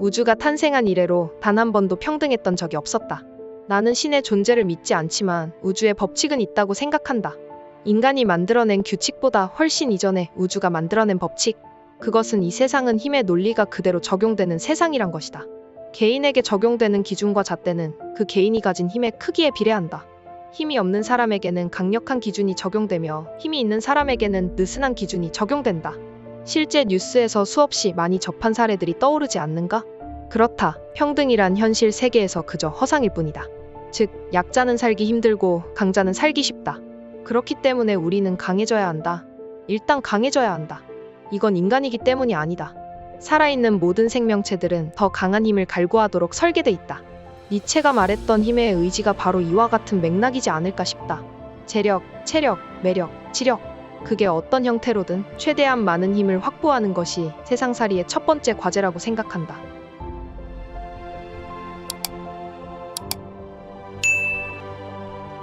우주가 탄생한 이래로 단 한 번도 평등했던 적이 없었다. 나는 신의 존재를 믿지 않지만 우주의 법칙은 있다고 생각한다. 인간이 만들어낸 규칙보다 훨씬 이전에 우주가 만들어낸 법칙. 그것은 이 세상은 힘의 논리가 그대로 적용되는 세상이란 것이다. 개인에게 적용되는 기준과 잣대는 그 개인이 가진 힘의 크기에 비례한다. 힘이 없는 사람에게는 강력한 기준이 적용되며 힘이 있는 사람에게는 느슨한 기준이 적용된다. 실제 뉴스에서 수없이 많이 접한 사례들이 떠오르지 않는가? 그렇다. 평등이란 현실 세계에서 그저 허상일 뿐이다. 즉, 약자는 살기 힘들고 강자는 살기 쉽다. 그렇기 때문에 우리는 강해져야 한다. 일단 강해져야 한다. 이건 인간이기 때문이 아니다. 살아있는 모든 생명체들은 더 강한 힘을 갈구하도록 설계돼 있다. 니체가 말했던 힘의 의지가 바로 이와 같은 맥락이지 않을까 싶다. 재력, 체력, 매력, 지력. 그게 어떤 형태로든 최대한 많은 힘을 확보하는 것이 세상살이의 첫 번째 과제라고 생각한다.